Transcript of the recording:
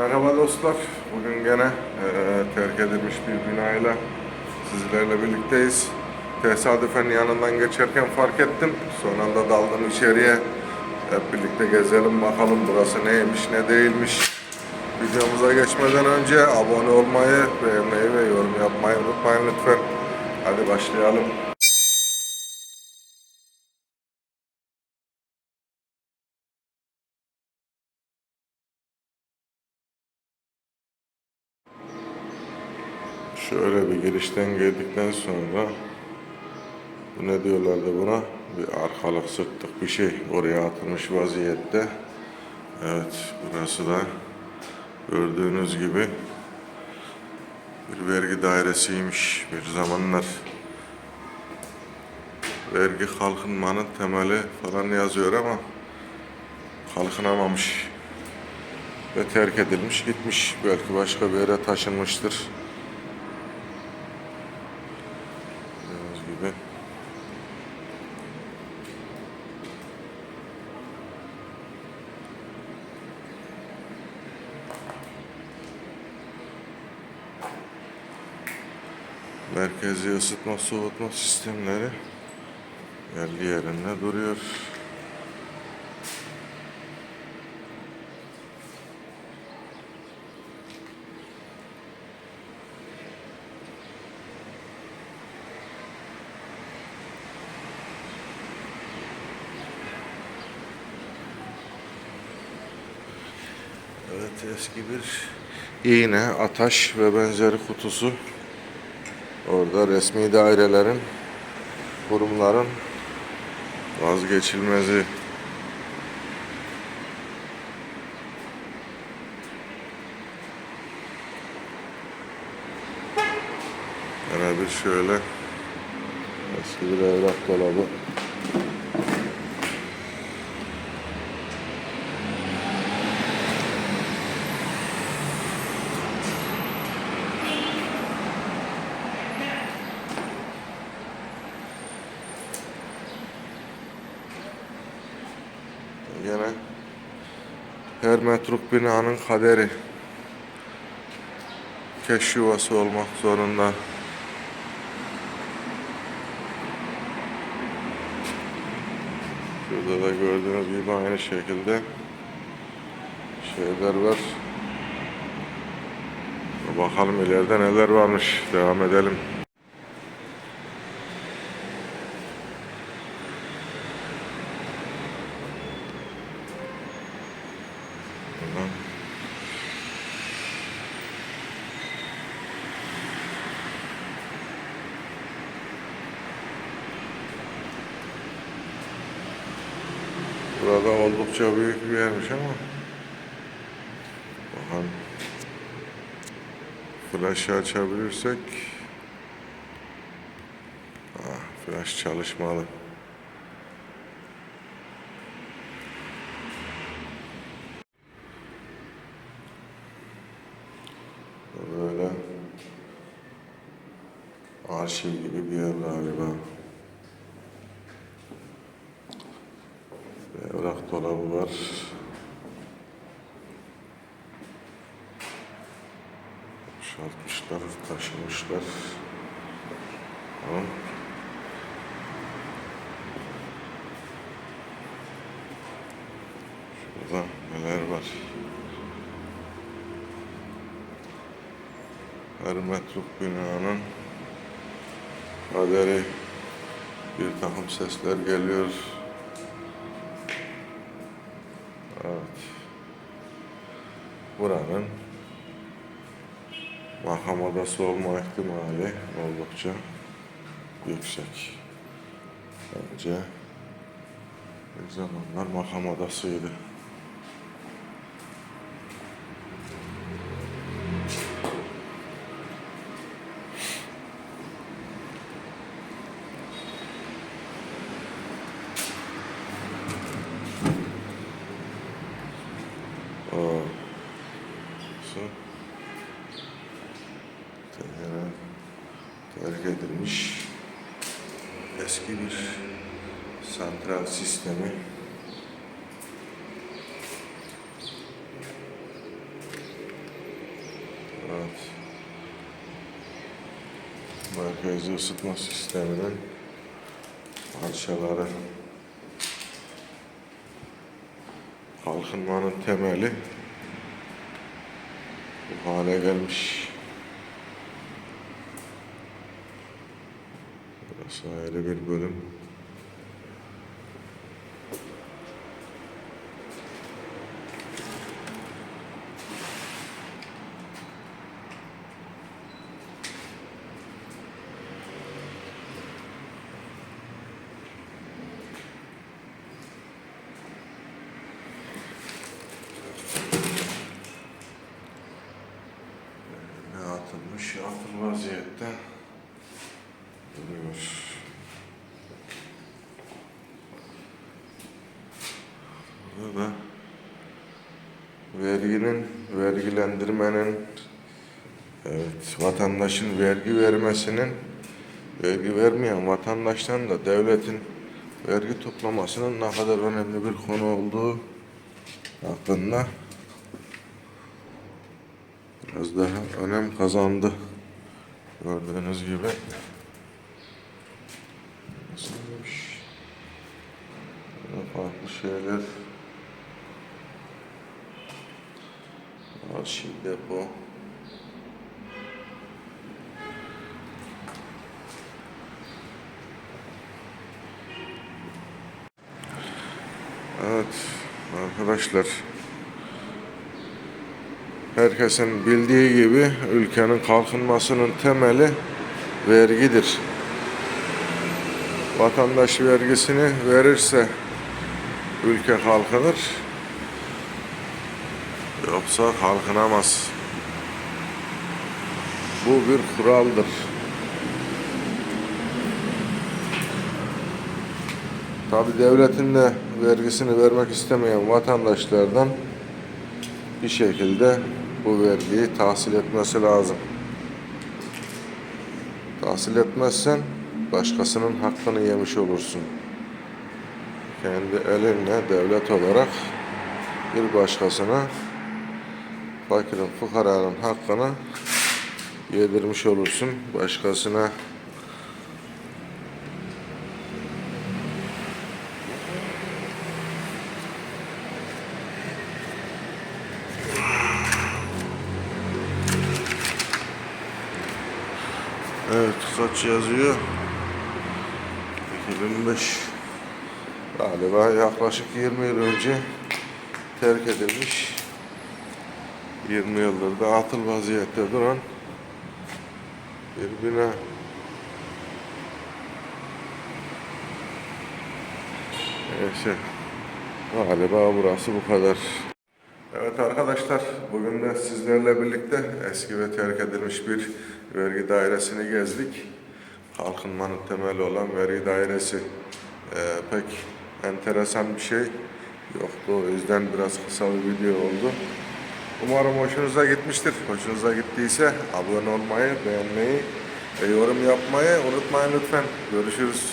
Merhaba dostlar. Bugün gene eee, terk edilmiş bir binayla sizlerle birlikteyiz. Tesadüfen yanından geçerken fark ettim. Son anda daldım içeriye. Hep birlikte gezelim bakalım burası neymiş ne değilmiş. Videomuza geçmeden önce abone olmayı, beğenmeyi ve yorum yapmayı unutmayın lütfen. Hadi başlayalım. Şöyle bir girişten girdikten sonra ne diyorlardı buna? Bir arkalık sırtlık bir şey oraya atılmış vaziyette. Evet burası da gördüğünüz gibi bir vergi dairesiymiş bir zamanlar. Vergi kalkınmanın temeli falan yazıyor ama kalkınamamış ve terk edilmiş gitmiş. Belki başka bir yere taşınmıştır. Gördüğünüz gibi. Merkezi ısıtma soğutma sistemleri yerli yerinde duruyor. Evet eski bir iğne, ataş ve benzeri kutusu. Orada resmi dairelerin, kurumların vazgeçilmezi. Yine bir şöyle eski bir evrak dolabı. Gene her metruk binanın kaderi keş yuvası olmak zorunda. Şurada da gördüğünüz gibi aynı şekilde şeyler var. Bakalım ileride neler varmış. Devam edelim. Burada oldukça büyük bir yermiş ama. Bakalım. Flash'ı açabilirsek. Ah, Flash çalışmalı. Böyle. Arşiv gibi bir yer galiba. Bir Evrak dolabı var. Boşaltmışlar, taşımışlar. Tamam. Şurada neler var? Her metruk binanın kaderi bir takım sesler geliyor. Evet. Buranın makam odası olma ihtimali oldukça yüksek. Bence bir zamanlar makam odasıydı. Su terk terk edilmiş eski bir santral sistemi Evet. Merkezi ısıtma sisteminin parçaları. Kalkınmanın temeli bu hale gelmiş. Burası ayrı bir bölüm. Ne atılmış? Atıl vaziyette duruyor. Burada da verginin, vergilendirmenin, evet, vatandaşın vergi vermesinin, vergi vermeyen vatandaştan da devletin vergi toplamasının ne kadar önemli bir konu olduğu hakkında biraz daha önem kazandı. Gördüğünüz gibi. Nasılmış? Farklı şeyler. Arşiv depo. Evet arkadaşlar. Herkesin bildiği gibi ülkenin kalkınmasının temeli vergidir. Vatandaş vergisini verirse ülke kalkınır. Yoksa kalkınamaz. Bu bir kuraldır. Tabi devletin de vergisini vermek istemeyen vatandaşlardan bir şekilde bu vergiyi tahsil etmesi lazım. Tahsil etmezsen başkasının hakkını yemiş olursun. Kendi elinle devlet olarak bir başkasına fakirin fukaranın hakkını yedirmiş olursun başkasına. Evet kaç yazıyor? 2005 galiba yaklaşık 20 yıl önce terk edilmiş 20 yıldır da atıl vaziyette duran bir bina. Neyse galiba burası bu kadar. Evet arkadaşlar, bugün de sizlerle birlikte eski ve terk edilmiş bir vergi dairesini gezdik. Kalkınmanın temeli olan vergi dairesi Ee, pek enteresan bir şey yoktu. O yüzden biraz kısa bir video oldu. Umarım hoşunuza gitmiştir. Hoşunuza gittiyse abone olmayı, beğenmeyi ve yorum yapmayı unutmayın lütfen. Görüşürüz.